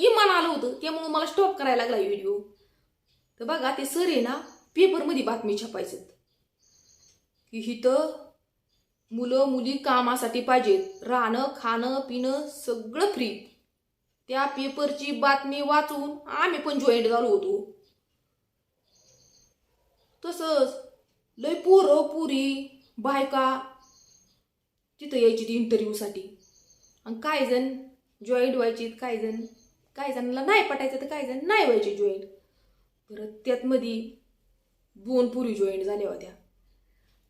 इमान आलं होतं त्यामुळं मला स्टॉप करायला लागला व्हिडिओ तर बघा ते सर आहे ना पेपरमध्ये बातमी छापायचं की इथं मुलं मुली कामासाठी पाहिजेत राहणं खाणं पिणं सगळं फ्री त्या पेपरची बातमी वाचून आम्ही पण जॉईंट झालो होतो. तसंच लय पोरं पुरी बायका तिथं यायची ती इंटरव्ह्यूसाठी आणि काय जण जॉईंट व्हायची काय जण काही जणांना नाही पटायचं तर काही जण नाही व्हायचे जॉईंट परत त्यात मध्ये दोन पुरी जॉईंट झाल्या होत्या.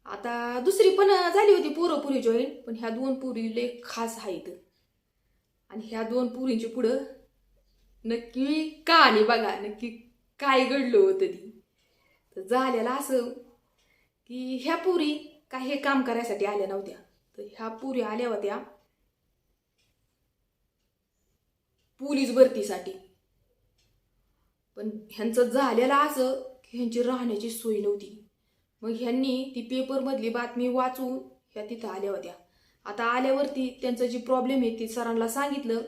आता दुसरी पण झाली होती पोरं पुरी जॉईंट पण ह्या दोन पुरी लय खास आहेत. आणि ह्या दोन पुरींची पुढं नक्की कहाणी बघा नक्की काय घडलं होतं ती. तर झालेलं असं की ह्या पुरी काय हे काम करायसाठी आल्या नव्हत्या. तर ह्या पुरी आल्या होत्या. पोलीस भरतीसाठी. पण ह्यांचं झालेलं असं की ह्यांची राहण्याची सोय नव्हती. मग ह्यांनी ती पेपरमधली बातमी वाचून ह्या तिथं आल्या होत्या. आता आल्यावरती त्यांचं जी प्रॉब्लेम आहे ती सरांना सांगितलं.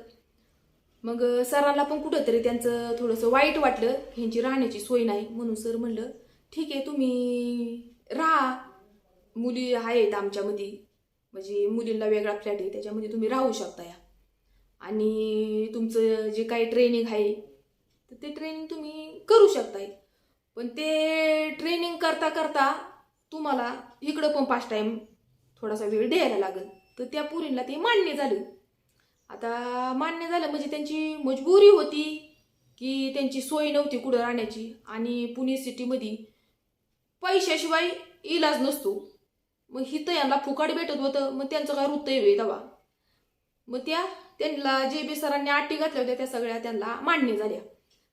मग सरांना पण कुठंतरी त्यांचं थोडंसं वाईट वाटलं ह्यांची राहण्याची सोय नाही म्हणून सर म्हणलं ठीक आहे तुम्ही राहा. मुली आहेत आमच्यामध्ये. म्हणजे मुलींना वेगळा फ्लॅट आहे त्याच्यामध्ये तुम्ही राहू शकता या. आणि तुमचं जे काही ट्रेनिंग आहे तर ते ट्रेनिंग तुम्ही करू शकताय. पण ते ट्रेनिंग करता करता तुम्हाला इकडं पण पाच टाईम थोडासा वेळ द्यायला लागेल. तर त्या पुरीला ते मान्य झालं. आता मान्य झालं म्हणजे त्यांची मजबुरी होती की त्यांची सोय नव्हती कुठं राहण्याची आणि पुणे सिटीमध्ये पैशाशिवाय इलाज नसतो. मग हिथं यांना फुकाट भेटत होतं मग त्यांचं काय वृत्त आहे दवा मग त्या त्यांना जे बी सरांनी अटी घातल्या होत्या त्या सगळ्या त्यांना मान्य झाल्या.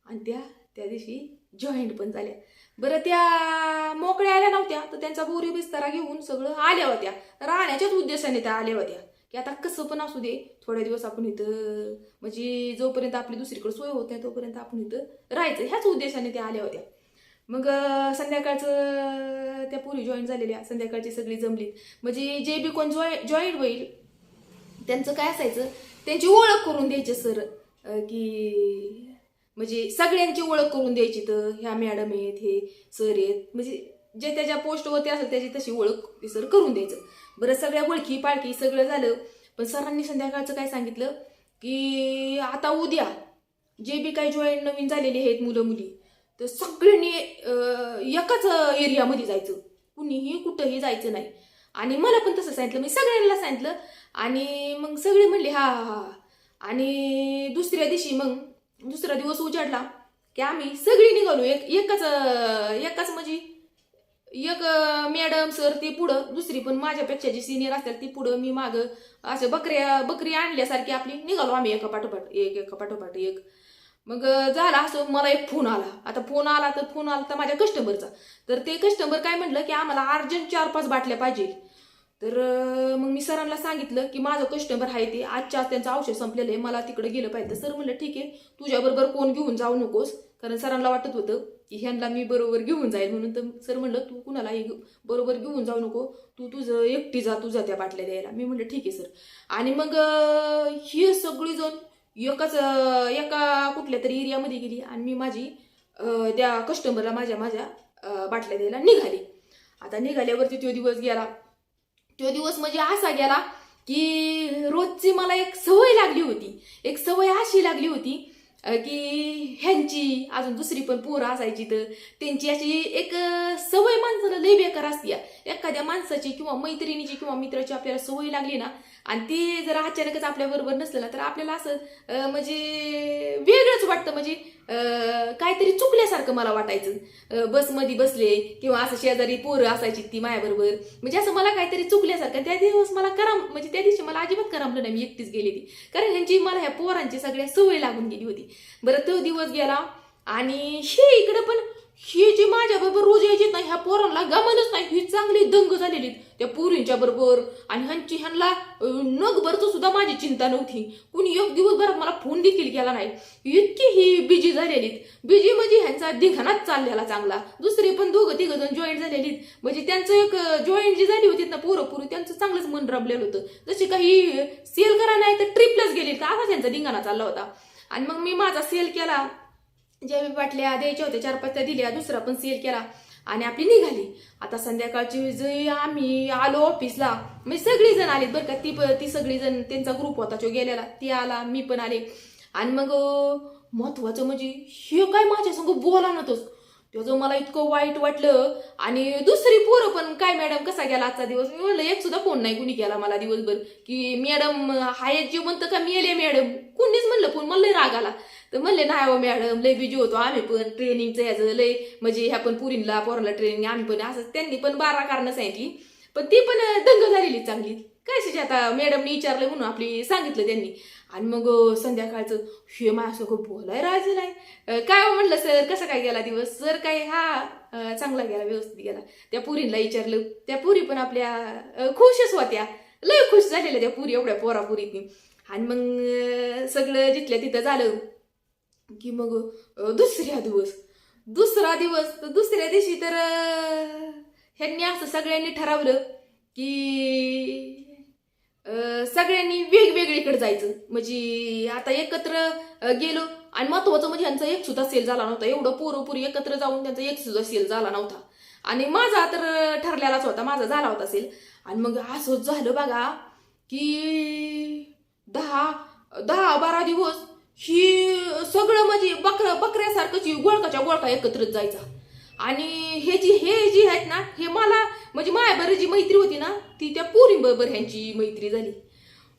आणि त्या त्या दिवशी जॉईंट पण झाल्या. बरं त्या मोकळ्या आल्या नव्हत्या तर त्यांचा बोरी बिस्तारा घेऊन सगळं आल्या होत्या. राहण्याच्याच उद्देशाने त्या आल्या होत्या. की आता कसं पण असू दे थोड्या दिवस आपण इथं म्हणजे जोपर्यंत आपली दुसरीकडे सोय होत नाही तोपर्यंत आपण इथं राहायचं. ह्याच उद्देशाने त्या आल्या होत्या. मग संध्याकाळचं त्या पूर्वी जॉईन झालेल्या. संध्याकाळची सगळी जमलीत. म्हणजे जे बी कोण जॉई जॉईन होईल त्यांचं काय असायचं? त्यांची ओळख करून द्यायची सर. की म्हणजे सगळ्यांची ओळख करून द्यायची तर ह्या मॅडम आहेत हे सर आहेत. म्हणजे जे त्याच्या पोस्टवरती असेल त्याची तशी ओळख सर करून द्यायचं. बरं सगळ्या ओळखी पाळखी सगळं झालं पण सरांनी संध्याकाळचं काय सांगितलं? की आता उद्या जे बी काही जॉईन नवीन झालेले आहेत मुलं मुली तर सगळ्यांनी एकाच एरियामध्ये जायचं. कुणीही कुठंही जायचं नाही. आणि मला पण तसं सांगितलं मी सगळ्यांना सांगितलं. आणि मग सगळी म्हणली हा हा आणि दुसऱ्या दिवशी मग दुसरा दिवस उजाडला की आम्ही सगळी निघालो. एक एकाच एकाच म्हणजे एक मॅडम सर ती पुढं दुसरी पण माझ्यापेक्षा जी सिनियर असतात ती पुढं मी मागं असं बकऱ्या बकरी आणल्यासारखी आपली निघालो आम्ही एका पाठोपाठ एक एका पाठोपाठ एक. मग झाला असं मला एक फोन आला. आता फोन आला तर फोन आला तर माझ्या कस्टमरचा तर ते कस्टमर काय म्हटलं की आम्हाला अर्जंट चार पाच बाटल्या पाहिजे. तर मग मी सरांना सांगितलं की माझं कस्टमर आहे ते. आजच्या आज त्यांचं औषध संपलेलं आहे. मला तिकडे गेलं पाहिजे. सर म्हणलं ठीक आहे. तुझ्याबरोबर कोण घेऊन जाऊ नकोस. कारण सरांना वाटत होतं की ह्यांना मी बरोबर घेऊन जाईल. म्हणून तर सर म्हणलं तू कुणालाही बरोबर घेऊन जाऊ नको. तू तुझं एकटी जा तुझा त्या बाटल्या द्यायला. मी म्हणलं ठीक आहे सर. आणि मग ही सगळी जण एकच एका कुठल्या तरी एरियामध्ये गेली आणि मी माझी त्या कस्टमरला माझ्या माझ्या बाटल्या द्यायला निघाली. आता निघाल्यावरती तो दिवस गेला. तो दिवस म्हणजे असा गेला की रोजची मला एक सवय लागली होती. एक सवय अशी लागली होती की ह्यांची अजून दुसरी पण पोरं असायची तर त्यांची अशी एक सवय माणसाला लई बेकार असते एखाद्या माणसाची किंवा मैत्रिणीची किंवा मित्राची आपल्याला सवय लागली ना आणि ती जर अचानकच आपल्या बरोबर नसलं ना तर आपल्याला असं म्हणजे वेगळंच वाटतं. म्हणजे काहीतरी चुकल्यासारखं मला वाटायचं. बस बसमध्ये बसले किंवा असं शेजारी पोरं असायची ती मायाबरोबर. म्हणजे असं मला काहीतरी चुकल्यासारखं त्या दिवस मला करम म्हणजे त्या दिवशी मला अजिबात करमलं नाही. मी एकटीच गेली ती कारण ह्यांची मला ह्या पोरांची सगळ्या सवय लागून गेली होती. बरं तो दिवस गेला आणि हे इकडं पण ही जी माझ्याबरोबर रोज यायची ना ह्या पोरांना गमनच नाही. ही चांगली दंग झालेली त्या पोरींच्या बरोबर आणि ह्यांची ह्यांना नगभरचं सुद्धा माझी चिंता नव्हती. कुणी एक दिवसभरात मला फोन देखील केला नाही. इतकी ही बिजी झालेलीत बिजी म्हणजे ह्यांचा दिघानाच चाललेला चांगला. दुसरे पण दोघं तिघ जण जॉईन झालेलीत म्हणजे त्यांचं एक जॉईन जी झाली होती ना पोरं पोरं त्यांचं चांगलंच मन रमलेलं होतं. जसे काही सेल करा नाही तर ट्रिपलाच गेली तर असा त्यांचा धिंगाणा चालला होता. आणि मग मी माझा सेल केला. ज्या मी बाटल्या द्यायच्या होत्या चार पाच त्या दिल्या दुसरा पण सेल केला आणि आपली निघाली. आता संध्याकाळची जे आम्ही आलो ऑफिसला म्हणजे सगळी जण आलीत बरं का. ती प- ती सगळी जण त्यांचा ग्रुप होता जो गेलेला ती आला मी पण आले. आणि मग महत्वाचं म्हणजे हे काय माझ्यासंग बोला बोला नव्हतंच. त्याचं मला इतकं वाईट वाटलं आणि दुसरी पोरं पण काय मॅडम कसा गेला आजचा दिवस? मी म्हणलं एक सुद्धा फोन नाही कुणी केला मला दिवसभर? की मॅडम हाय जीव म्हणतं का? मी आले मॅडम. कुणीच म्हणलं फोन मला लय राग आला. तर म्हणले नाही हो मॅडम लय बिजी होतो आम्ही पण ट्रेनिंगचं याचं लय म्हणजे ह्या पण पुरींला पोराला ट्रेनिंग आम्ही पण असं त्यांनी पण बारा कारणं सांगितली. पण ती पण दंग झालेली चांगली. काय शिजे आता? मॅडमने विचारलं म्हणून आपली सांगितलं त्यांनी. आणि मग संध्याकाळचं हे माझ्यासोबत बोलाय राहायचं नाही. काय हो म्हणलं सर? कसं काय गेला दिवस? सर काय हा चांगला गेला व्यवस्थित गेला. त्या पुरीला विचारलं. त्या पुरी पण आपल्या खुशच होत्या. लय खुश झालेल्या त्या पुरी एवढ्या पोरापुरीतनी. आणि मग सगळं जिथल्या तिथं झालं की मग दुसऱ्या दिवस. दुसरा दिवस तर दुसऱ्या दिवशी तर ह्यांनी असं सगळ्यांनी ठरवलं की सगळ्यांनी वेगवेगळीकडे जायचं. म्हणजे आता एकत्र गेलो आणि महत्वाचं म्हणजे यांचा एक सुद्धा सेल झाला नव्हता. एवढं पोरं एकत्र जाऊन त्यांचा एक सुद्धा सेल झाला नव्हता. आणि माझा तर ठरलेलाच होता. माझा झाला होता सेल आणि मग असं झालं बघा की दहा दहा बारा दिवस ही सगळं म्हणजे बकरा बकऱ्यासारखंच ही गोळकाच्या गोळका एकत्रच जायचा. आणि हे जी हे जी आहेत ना हे मला म्हणजे माझ्याबरोबर जी मैत्री होती ना ती त्या पोरी बरोबर ह्यांची मैत्री झाली.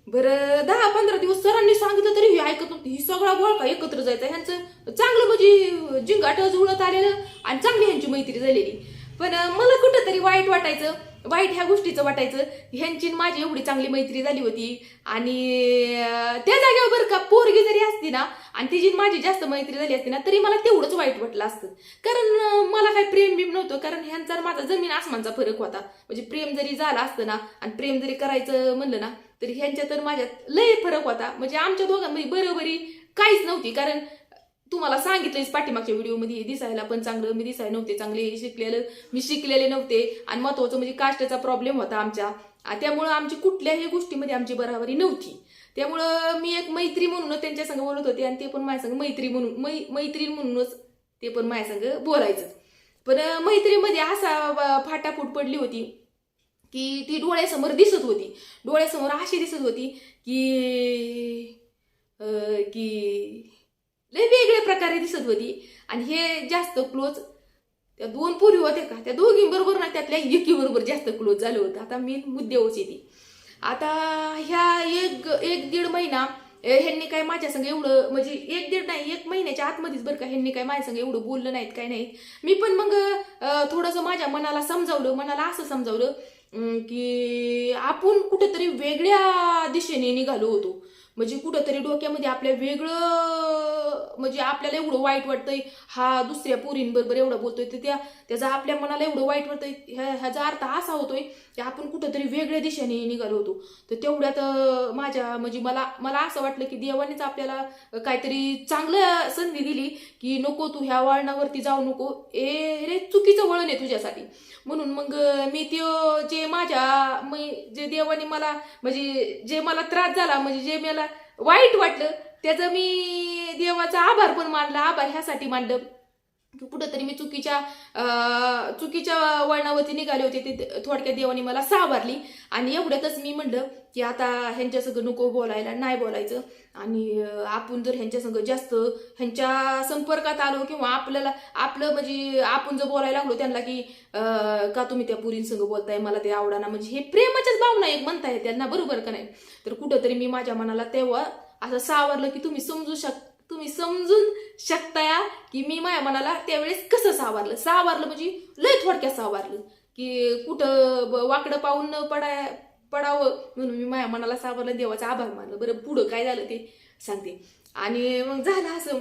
बरं दहा पंधरा दिवस सरांनी सांगितलं तरी हे ऐकत नव्हती. ही सगळा गोळका एकत्र जायचा? ह्यांचं चांगलं म्हणजे जिंगाट जुळत आलेलं आणि चांगली ह्यांची मैत्री झालेली. पण मला कुठंतरी वाईट वाटायचं. वाईट ह्या गोष्टीचं वाटायचं. ह्यांची माझी एवढी चांगली मैत्री झाली होती. आणि त्या जागेवर बरं का पोरगी जरी असती ना आणि तिची माझी जास्त मैत्री झाली असती ना तरी मला तेवढंच वाईट वाटलं असतं. कारण मला काही प्रेम बिम नव्हतं. कारण ह्यांचा माझा जमीन आसमानचा फरक होता. म्हणजे प्रेम जरी झाला असतं ना आणि प्रेम जरी करायचं म्हणलं ना तरी ह्यांच्या तर माझ्यात लय फरक होता. म्हणजे आमच्या दोघांमध्ये बरोबरी काहीच नव्हती. कारण तुम्हाला सांगितलंच पाठीमागच्या व्हिडिओमध्ये दिसायला पण चांगलं मी दिसायला नव्हते चांगले शिकलेलं मी शिकलेले नव्हते. आणि महत्वाचं म्हणजे कास्टचा प्रॉब्लेम होता आमच्या. त्यामुळं आमची कुठल्याही गोष्टीमध्ये आमची बराबरी नव्हती. त्यामुळं मी एक मैत्री म्हणूनच त्यांच्या संग बोलत होते आणि ते पण माझ्या संग मैत्री म्हणून मै मैत्रीण म्हणूनच ते पण माझ्या संग बोलायचं. पण मैत्रीमध्ये असा फाटाफूट पडली होती की ती डोळ्यासमोर दिसत होती. डोळ्यासमोर अशी दिसत होती की की लय वेगळ्या प्रकारे दिसत होती. आणि हे जास्त क्लोज त्या दोन पोरी होत्या का? त्या दोघींबरोबर ना त्यातल्या एकीबरोबर जास्त क्लोज झालं होतं. आता मी मुद्द्यावरच येते आता ह्या एक एक दीड महिना ह्यांनी काय माझ्या संग एवढं म्हणजे एक दीड नाही एक महिन्याच्या आतमध्येच बरं का ह्यांनी काय माझ्या संग एवढं बोललं नाहीत काय नाही मी पण मग थोडंसं माझ्या मनाला समजावलं. मनाला असं समजावलं की आपण कुठेतरी वेगळ्या दिशेने निघालो होतो. म्हणजे कुठंतरी डोक्यामध्ये आपल्या वेगळं म्हणजे आपल्याला एवढं वाईट वाटतंय. हा दुसऱ्या पोरींबरोबर एवढं बोलतोय. तर त्या त्याचा आपल्या मनाला एवढं वाईट वाटतंय. ह्या ह्याचा अर्थ असा होतोय की आपण कुठंतरी वेगळ्या दिशेने निघालो होतो. तर तेवढ्यात माझ्या म्हणजे मला मला असं वाटलं की देवानेच आपल्याला काहीतरी चांगलं संधी दिली की नको तू ह्या वळणावरती जाऊ नको. ए रे चुकीचं वळण आहे तुझ्यासाठी. म्हणून मग मी ते जे माझ्या मै जे देवाने मला म्हणजे जे मला त्रास झाला म्हणजे जे मला वाईट वाटलं. त्याचं मी देवाचा आभार पण मानला. आभार ह्यासाठी मानलं. कुठंतरी मी चुकीच्या चुकीच्या वळणावरती निघाले होते. ते थोडक्यात देवाने मला सावरली. आणि एवढ्यातच मी म्हणलं की आता ह्यांच्यासंग नको बोलायला नाही बोलायचं. आणि आपण जर ह्यांच्यासंग जास्त ह्यांच्या संपर्कात आलो किंवा आपल्याला आपलं म्हणजे आपण जर बोलायला लागलो त्यांना की का तुम्ही त्या पुरींसंग बोलताय मला ते आवडाना म्हणजे हे प्रेमाच्याच भावना एक म्हणताय त्यांना बरोबर का नाही? तर कुठंतरी मी माझ्या मनाला तेव्हा असं सावरलं की तुम्ही समजू शकता. तुम्ही समजून शकताया की मी माझ्या मनाला त्यावेळेस कसं सावरलं? सावरलं म्हणजे लय थोडक्यात सावरलं की कुठं वाकडं पाहून न पडाय पडावं म्हणून मी माझ्या मनाला सावरलं देवाचा आभार मानलं. बरं पुढं काय झालं ते सांगते. आणि मग झालं असं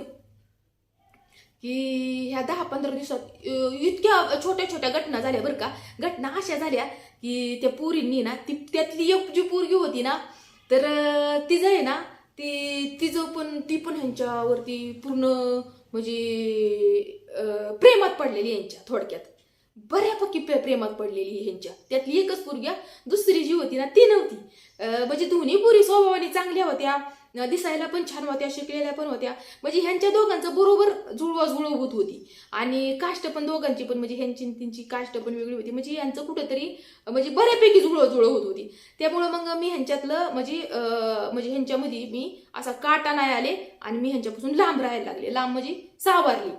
की ह्या दहा पंधरा दिवसात इतक्या छोट्या छोट्या घटना झाल्या बरं का. घटना अशा झाल्या की त्या पोरींनी ना ती त्यातली एक जी पोरगी होती ना तर ती तिचं आहे ना ती तिचं पण ती पण ह्यांच्यावरती पूर्ण म्हणजे प्रेमात पडलेली यांच्या थोडक्यात. बऱ्यापैकी प्रेमात पडलेली ह्यांच्या त्यातली एकच पुरग्या दुसरी जी होती ना ती नव्हती. म्हणजे दोन्ही पुरी स्वभावाने चांगल्या होत्या. दिसायला पण छान होत्या शिकलेल्या पण होत्या. म्हणजे ह्यांच्या दोघांचं बरोबर जुळवाजुळव होत होती. आणि काष्ट पण दोघांची पण म्हणजे ह्यांची त्यांची काष्ट पण वेगळी होती. म्हणजे यांचं कुठंतरी म्हणजे बऱ्यापैकी जुळवजुळव होत होती. त्यामुळं मग मी ह्यांच्यातलं म्हणजे म्हणजे ह्यांच्यामध्ये मी असा काटा नाही आले आणि मी ह्यांच्यापासून लांब राहायला लागले. लांब म्हणजे सावारली.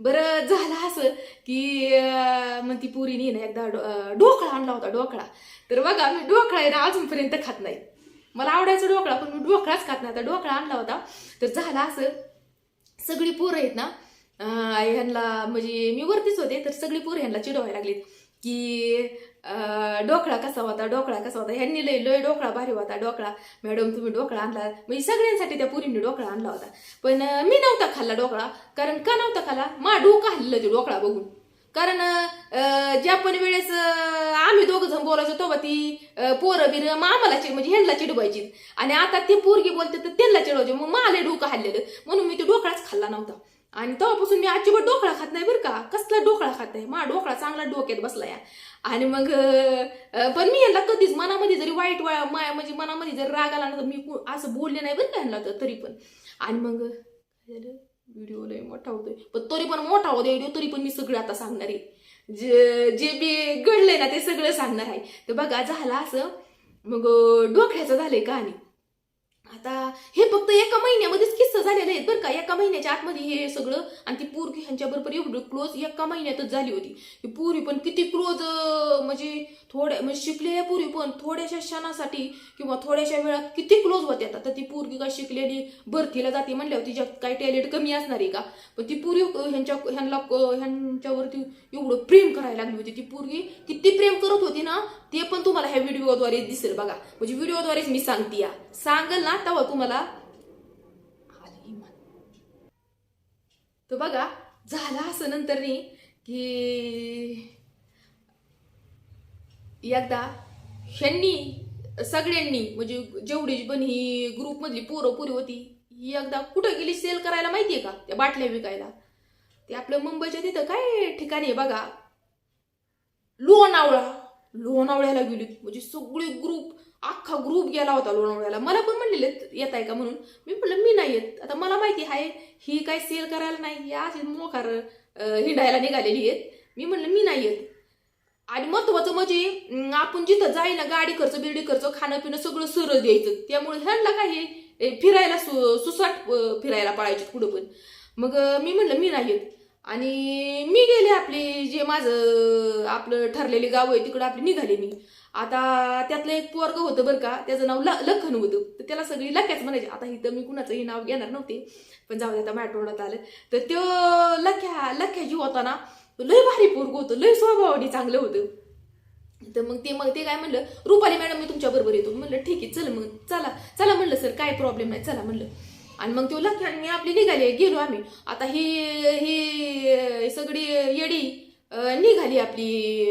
बरं झालं असं की मग ती पुरीने ना एकदा डोकळा ढोकळा आणला होता ढोकळा. तर बघा मी ढोकळा आहे ना अजूनपर्यंत खात नाही. मला आवडायचं ढोकळा पण मी ढोकळाच खात नाही. आता ढोकळा आणला होता. तर झालं असं सगळी पोरं आहेत ना ह्यांना म्हणजे मी वरतीच होते तर सगळी पोरं ह्यांना चिडवायला लागलीत की डोकळा ढोकळा कसा होता ढोकळा कसा होता? ह्यांनी लय लय ढोकळा भारी होता ढोकळा. मॅडम तुम्ही ढोकळा आणला. म्हणजे सगळ्यांसाठी त्या पुरींनी ढोकळा आणला होता. पण मी नव्हता खाल्ला ढोकळा कारण का नव्हता खाल्ला? मा डोकं हल्लं ते ढोकळा बघून. कारण ज्या पण वेळेस आम्ही दोघं जण बोलायचो तेव्हा ती पोरं बिर मामाला म्हणजे ह्यांना चिडवायची आणि आता ती पोरगी बोलते तर त्यांना चिडवायचे. मग मला डोकं हल्लेलं म्हणून मी ते ढोकळाच खाल्ला नव्हता. आणि तेव्हापासून मी अजिबात ढोकळा खात नाही बरं का. कसला डोकळा खात नाही. मा ढोकळा चांगला डोक्यात बसलाय आणि मग पण मी यांना कधीच मनामध्ये जरी वाईट वा- माया म्हणजे मनामध्ये जरी राग आला ना तर मी असं बोलले नाही बरं का यांना तर तरी पण. आणि मग झालं? व्हिडिओ लय मोठा होतोय. पण तरी पण मोठा होतो व्हिडिओ तरी पण मी सगळं आता सांगणार आहे. जे जे बी घडलंय ना ते सगळं सांगणार आहे. तर बघा झालं असं. मग डोक्याचं झालंय कहाणी. आता हे फक्त एका महिन्यामध्येच किस्सा झालेले आहेत बरं का. एका महिन्याच्या आतमध्ये हे सगळं आणि ती पोरगी ह्यांच्याबरोबर एवढं क्लोज एका महिन्यातच झाली होती. ही पोरी पण किती क्लोज म्हणजे थोड्या म्हणजे शिकलेल्या पोरी पण थोड्याशा क्षणासाठी किंवा थोड्याशा वेळात किती क्लोज होत्या आता. ती पोरगी काय शिकलेली भरतीला जाते म्हणल्यावर तिच्यात काय टॅलेंट कमी असणार आहे का? पण ती पोरी ह्यांच्या ह्यांना ह्यांच्यावरती एवढं प्रेम करायला लागली होती. ती पोरगी किती प्रेम करत होती ना ते पण तुम्हाला ह्या व्हिडिओद्वारे दिसेल बघा. म्हणजे व्हिडिओद्वारेच मी सांगते या. सांगल ना तेव्हा तुम्हाला तर बघा झाला असं नंतर की एकदा ह्यांनी सगळ्यांनी म्हणजे जेवढी पण ही ग्रुपमधली पोरं पुरी होती ही एकदा कुठं गेली सेल करायला माहितीये का? त्या बाटल्या विकायला. ते आपलं मुंबईच्या तिथं काय ठिकाणी आहे बघा? लोणावळा. लोणावळ्याला गेली म्हणजे सगळे ग्रुप अख्खा ग्रुप गेला होता लोणावळ्याला. मला पण म्हणलेले येत आहे का? म्हणून. मी म्हणलं मी नाही येत. आता मला माहिती आहे ही काय सेल करायला नाही. या अशी मोकार हिंडायला निघालेली आहेत. मी म्हणलं मी नाही येत. आणि महत्वाचं म्हणजे आपण जिथं जाई ना गाडी खर्च बिर्डी खर्च खाणं पिणं सगळं सरळ द्यायचं. त्यामुळे ह्यांना काय फिरायला सु सुसाट फिरायला पळायचे पुढं पण. मग मी म्हणलं मी नाही येत. आणि मी गेले आपली जे माझं आपलं ठरलेले गाव आहे तिकडं आपली निघाले मी. आता त्यातलं एक पोरग होतं बरं का त्याचं नाव ल लखन होतं. तर त्याला सगळी लख्याच म्हणायचे. आता इथं मी कुणाचंही नाव घेणार नव्हते पण जाऊ दे आता माझ्या आलं. तर तो लख्या लख्या जीव होता ना लय भारी पोरग होतं लय स्वभावाने चांगलं होतं. तर मग ते मग ते काय म्हणलं रुपाली मॅडम मी तुमच्या बरोबर येतो. म्हणलं ठीक आहे चल मग चला चला म्हणलं सर काय प्रॉब्लेम नाही चला म्हणलं. आणि मग तो लख्याने आपली निघाली गेलो आम्ही. आता ही ही सगळी येडी निघाली आपली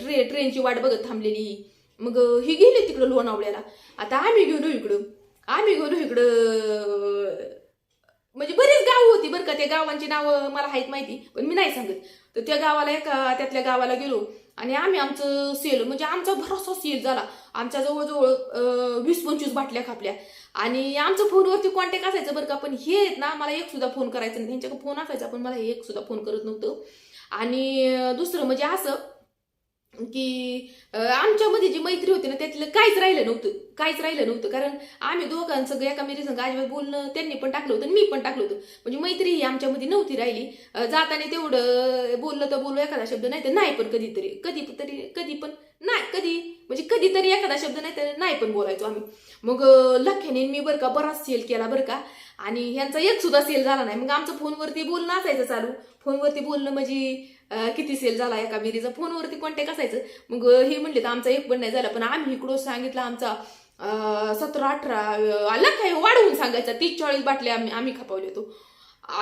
ट्रे ट्रेनची वाट बघत थांबलेली. मग ही गेली तिकडं लोणावळ्याला आता आम्ही गेलो इकडं. आम्ही गेलो इकडं म्हणजे बरीच गाव होती बरं का. त्या गावांची नावं मला आहेत माहिती पण मी नाही सांगत. तर त्या गावाला एका त्यातल्या गावाला गेलो. आणि आम्ही आमचं सेल म्हणजे आमचा भरोसा सेल झाला. आमच्या जवळजवळ वीस पंचवीस बाटल्या खापल्या. आणि आमचं फोनवरती कॉन्टॅक्ट असायचं बरं का. पण हे आहेत ना मला एक सुद्धा फोन करायचं नाही. त्यांच्याकडे फोन असायचा पण मला एक सुद्धा फोन करत नव्हतं. आणि दुसरं म्हणजे असं की आमच्यामध्ये जी मैत्री होती ना त्यातलं काहीच राहिलं नव्हतं. काहीच राहिलं नव्हतं. कारण आम्ही दोघांचं एका मेरी संघ अजिबात बोलणं त्यांनी पण टाकलं होतं आणि मी पण टाकलं होतं. म्हणजे मैत्री ही आमच्यामध्ये नव्हती राहिली. जाताना तेवढं बोललं तर बोलू एखादा शब्द नाही तर नाही पण कधीतरी कधी तरी कधी पण नाही कधी म्हणजे कधीतरी एखादा शब्द नाही तर नाही पण बोलायचो आम्ही. मग लख्याने मी बरं का बराच सेल केला बरं का. आणि ह्यांचा एक सुद्धा सेल झाला नाही. मग आमचं फोनवरती बोलणं असायचं चालू. फोनवरती बोलणं म्हणजे किती सेल झाला एका मिरीचा फोनवरती कॉन्टॅक्ट असायचं. मग हे म्हणले तर आमचा एक पण नाही झाला पण आम्ही इकडं सांगितलं आमचा सतरा अठरा लख आहे वाढवून सांगायचा? तीस चाळीस बाटल्या आम्ही आम्ही खपावले होतो.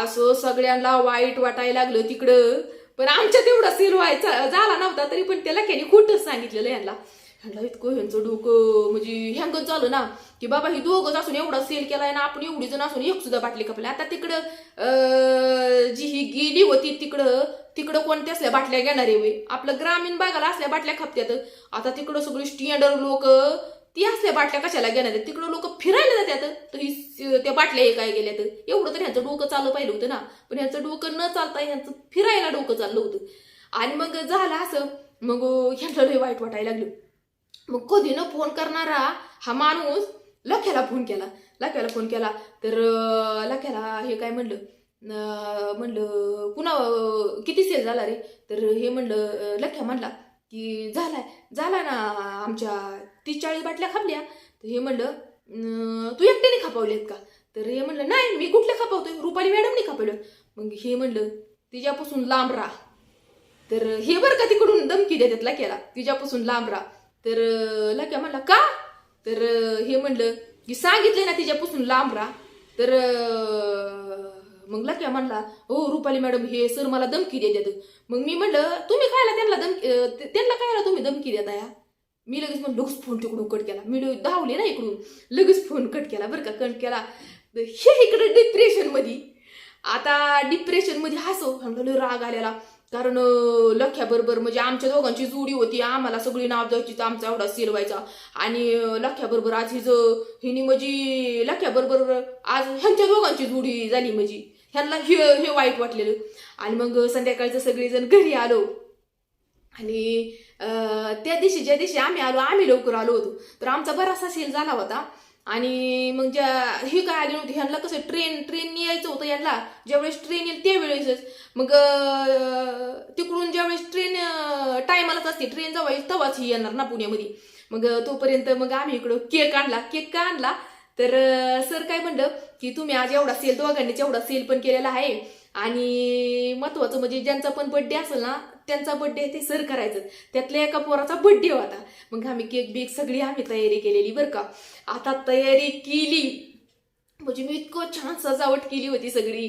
असं सगळ्यांना वाईट वाटायला लागलं तिकडं. पण आमच्या तेवढा सेल व्हायचा झाला नव्हता तरी पण त्याला त्याने खोटंच सांगितलेलं यांना. ह्यांना इतकं ह्यांचं डोकं म्हणजे ह्यांगच झालं ना की बाबा ही दोघंच असून एवढा सेल केलाय ना आपण एवढी जण असून एक सुद्धा बाटली खपल्या आता तिकडं अं, जी ही गेली होती तिकडं तिकडं कोणत्या असल्या बाटल्या घेणार आहे आपलं ग्रामीण भागाला असल्या बाटल्या खपत्यात. आता तिकडं सगळी स्टँडर्ड लोक ती असल्या बाटल्या कशाला घेणार आहेत? तिकडं लोक फिरायला जातात तर ही त्या बाटल्या हे काय गेल्या तर एवढं तर ह्यांचं डोकं चाललं पाहिलं होतं ना. पण ह्यांचं डोकं न चालता ह्यांचं फिरायला डोकं चाललं होतं. आणि मग झालं असं. मग ह्यांना लय वाईट वाटायला लागलं. मग कधी न फोन करणारा हा माणूस लख्याला फोन केला. लख्याला फोन केला. तर लख्याला हे काय म्हणलं? म्हणलं पुन्हा किती सेल झाला रे? तर हे म्हणलं लख्या म्हणला की झालाय झाला ना आमच्या तीस चाळीस बाटल्या खापल्या. तर हे म्हणलं तू एकट्याने खापावलेत का? तर हे म्हणलं नाही मी कुठल्या खापावतोय? रुपाली मॅडमनी खापवलं. मग हे म्हणलं तिच्यापासून लांब राहा. तर हे बरं का तिकडून धमकी देतात लक्याला तिच्यापासून लांब राहा. तर लख्या लक्या म्हणला का? तर हे म्हणलं की सांगितले ना तिच्यापासून लांब राहा. तर मग लक्या म्हणला हो रुपाली मॅडम हे सर मला धमकी देतात. मग मी म्हणलं तुम्ही खायला त्यांना धमकी त्यांना खायला तुम्ही धमकी देता या मी लगेच मग लगेच फोन तिकडून कट केला. मी धावले ना इकडून. लगेच फोन कट केला बरं का कट केला. हे इकडे डिप्रेशनमध्ये. आता डिप्रेशनमध्ये हसो. म्हणलं राग आलेला. कारण लख्याबरोबर म्हणजे आमच्या दोघांची जोडी होती. आम्हाला सगळी नाव द्यायची तर आमचा एवढा सेल व्हायचा. आणि लख्याबरोबर आज हिज हिनी म्हणजे लख्याबरोबर आज ह्यांच्या दोघांची जोडी झाली म्हणजे. ह्यांना हे हे वाईट वाटलेलं. आणि मग संध्याकाळचं सगळेजण घरी आलो. आणि त्या दिवशी ज्या दिवशी आम्ही आलो आम्ही लवकर आलो होतो. तर आमचा बराचसा सेल झाला होता. आणि मग ज्या ही काय आली नव्हती? ह्यांना कसं ट्रेन ट्रेनने यायचं होतं यांना ज्यावेळेस ट्रेन येईल त्यावेळेसच. मग तिकडून ज्यावेळेस ट्रेन टायमालाच असते ट्रेन जवळ येईल तेव्हाच ही येणार ना पुण्यामध्ये. मग तोपर्यंत मग आम्ही इकडं केक आणला. केक का आणला? तर सर काय म्हणलं की तुम्ही आज एवढा सेल दोघांनी एवढा सेल पण केलेला आहे. आणि महत्वाचं म्हणजे ज्यांचा पण बड्डे असेल ना त्यांचा बड्डे ते सर करायचं. त्यातल्या एका पोराचा बड्डे होता. मग आम्ही केक बेक सगळी आम्ही तयारी केलेली बरं का. आता तयारी केली. म्हणजे मी इतकं छान सजावट केली होती सगळी.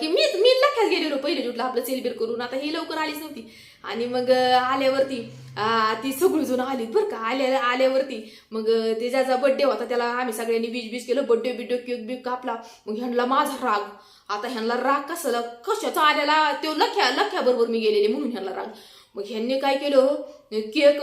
की मी मी लक्षात गेलेलो पहिले जुटला आपलं सेलिब्रेट करून. आता ही लवकर आलीच नव्हती. आणि मग आल्यावरती ती सगळीजून आली बरं का आल्या आल्यावरती. मग ते ज्याचा बड्डे होता त्याला आम्ही सगळ्यांनी बीज बीज केलं बड्डे बिड्डे केक बिक कापला. मग ह्यांना माझा राग. आता ह्यांना राग कसाला कशाचा आलेला तो लख्या लख्याबरोबर मी गेलेले म्हणून ह्यांना राग. मग ह्यांनी काय केलं केक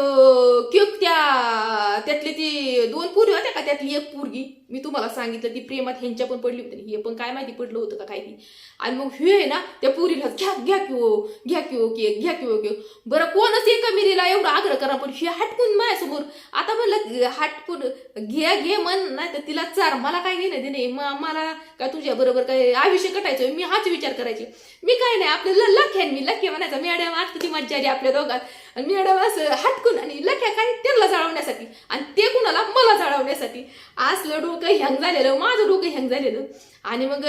केक त्या त्यातली ती दोन पोरी होत्या का त्यातली एक पोरगी. मी तुम्हाला सांगितलं ती प्रेमात ह्यांच्या पण पडली होती. हे पण काय माहिती पडलं होतं का काय ती. आणि मग हे आहे ना त्या पोरीला घ्या घ्या किओ हो घ्या किओ हो केक घ्या किओ हो केक. बरं कोणच एका मिरीला एवढा आग्रह करा पण हे हटकून माझ्यासमोर. आता म्हणलं हटकून घे घे मन नाही तर तिला चार. मला काय घेणं देणे म- मला काय तुझ्या बरोबर काय आयुष्य कटायचं मी हाच विचार करायचे. मी काय नाही आपल्याला लख्यान मी लख्या म्हणायचा. मॅडम आज किती मज्जा आली आपल्या दोघात. आणि मॅडम असं हटकून आणि लख्या काय? त्यांना जाळवण्यासाठी. आणि ते कुणाला? मला जाळवण्यासाठी. असलं डोकं हँग झालेलं माझं डोकं हँग झालेलं. आणि मग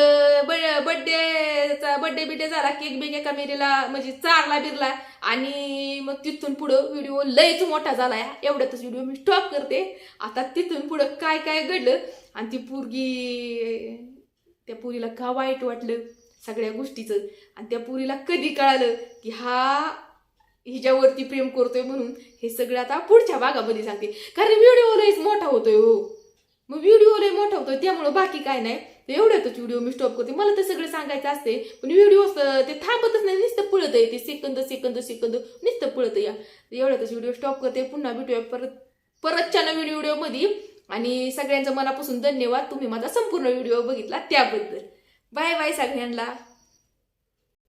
बड्डेचा बड्डे बिड्डे झाला केक बेक एका मेरीला म्हणजे चारला बिरला. आणि मग तिथून पुढं व्हिडिओ लयच मोठा झाला. एवढ्यातच व्हिडिओ मी स्टॉप करते. आता तिथून पुढं काय काय घडलं? आणि ती पोरगी त्या पुरीला का वाईट वाटलं? सगळ्या गोष्टीचं. आणि त्या पुरीला कधी कळालं की हा हिच्यावरती प्रेम करतोय म्हणून हे सगळं आता पुढच्या भागामध्ये सांगते. कारण व्हिडिओ लयच मोठा होतोय हो. मग व्हिडिओ लय मोठा होतोय त्यामुळं बाकी काय नाही. तर एवढ्यातच व्हिडिओ मी स्टॉप करते. मला तर सगळं सांगायचं असते पण व्हिडिओ ते थांबतच नाही. नुसतं पळत आहे ते सेकंद सेकंद सेकंद नुसतं पळत या एवढ्यातच व्हिडिओ स्टॉप करते. पुन्हा भेटूया परत परतच्या नवीन व्हिडिओमध्ये आणि सगळ्यांचं मनापासून धन्यवाद. तुम्ही माझा संपूर्ण व्हिडिओ बघितला त्याबद्दल. बाय बाय सगळ्यांना.